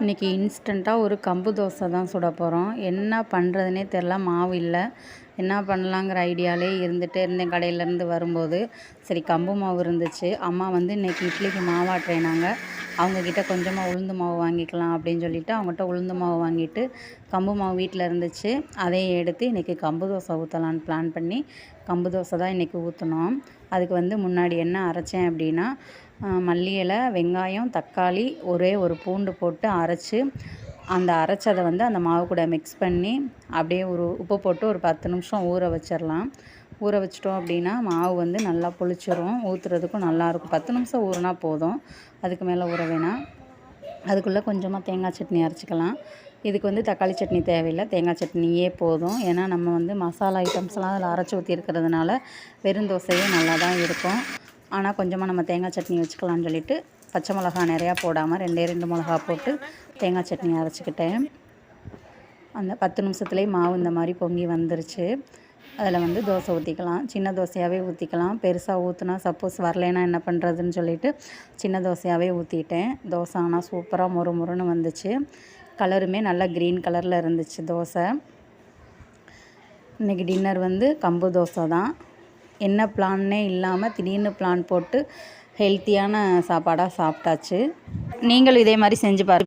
இன்றைக்கி இன்ஸ்டண்ட்டாக ஒரு கம்பு தோசை தான் சுட போகிறோம் என்ன பண்ணுறதுனே தெரில மாவு இல்லை. என்ன பண்ணலாங்கிற ஐடியாலே இருந்துகிட்டே இருந்தேன் கடையிலேருந்து வரும்போது. சரி கம்பு மாவு இருந்துச்சு. அம்மா வந்து இன்றைக்கி இட்லிக்கு மாவாட்டுறேனாங்க அவங்கக்கிட்ட கொஞ்சமாக உளுந்து மாவு வாங்கிக்கலாம் அப்படின்னு சொல்லிட்டு அவங்ககிட்ட உளுந்து மாவு வாங்கிட்டு கம்பு மாவு வீட்டில் இருந்துச்சு. அதையும் எடுத்து இன்றைக்கி கம்பு தோசை ஊற்றலான்னு பிளான் பண்ணி கம்பு தோசை தான் இன்றைக்கி ஊற்றினோம் அதுக்கு வந்து முன்னாடி என்ன அரைச்சேன் அப்படின்னா மல்லி இலை வெங்காயம் தக்காளி ஒரே ஒரு பூண்டு போட்டு அரைச்சி அந்த அரைச்சதை வந்து அந்த மாவு கூட மிக்ஸ் பண்ணி அப்படியே ஒரு உப்பு போட்டு ஒரு பத்து நிமிஷம் ஊற வச்சிடலாம். ஊற வச்சிட்டோம் அப்படின்னா மாவு வந்து நல்லா புளிச்சிரும். ஊற்றுறதுக்கும் நல்லாயிருக்கும் பத்து நிமிஷம் ஊறினா போதும். அதுக்கு மேலே ஊற வேணாம். அதுக்குள்ளே கொஞ்சமாக தேங்காய் சட்னி அரைச்சிக்கலாம். இதுக்கு வந்து தக்காளி சட்னி தேவையில்லை. தேங்காய் சட்னியே போதும். ஏன்னா நம்ம வந்து மசாலா ஐட்டம்ஸ்லாம் அதில் அரைச்சி ஊற்றி இருக்கிறதுனால வெறும் தோசையே நல்லா தான் இருக்கும். ஆனால் கொஞ்சமாக நம்ம தேங்காய் சட்னி வச்சுக்கலாம்னு சொல்லிட்டு பச்சை மிளகா நிறையா போடாமல் ரெண்டே ரெண்டு மிளகா போட்டு தேங்காய் சட்னி அரைச்சிக்கிட்டேன். அந்த பத்து நிமிஷத்துலேயே மாவு இந்த மாதிரி பொங்கி வந்துருச்சு. அதில் வந்து தோசை ஊற்றிக்கலாம் சின்ன தோசையாகவே ஊற்றிக்கலாம் பெருசாக ஊற்றுனா சப்போஸ் வரலைன்னா என்ன பண்ணுறதுன்னு சொல்லிட்டு சின்ன தோசையாகவே ஊற்றிட்டேன் தோசை ஆனால் சூப்பராக மொறு மொறுன்னு வந்துச்சு. கலருமே நல்லா க்ரீன் கலரில் இருந்துச்சு தோசை. இன்றைக்கி டின்னர் வந்து கம்பு தோசை தான். என்ன பிளான்னே இல்லாமல் திடீர்னு பிளான் போட்டு ஹெல்த்தியான சாப்பாடாக சாப்பிட்டாச்சு. நீங்களும் இதே மாதிரி செஞ்சு பாரு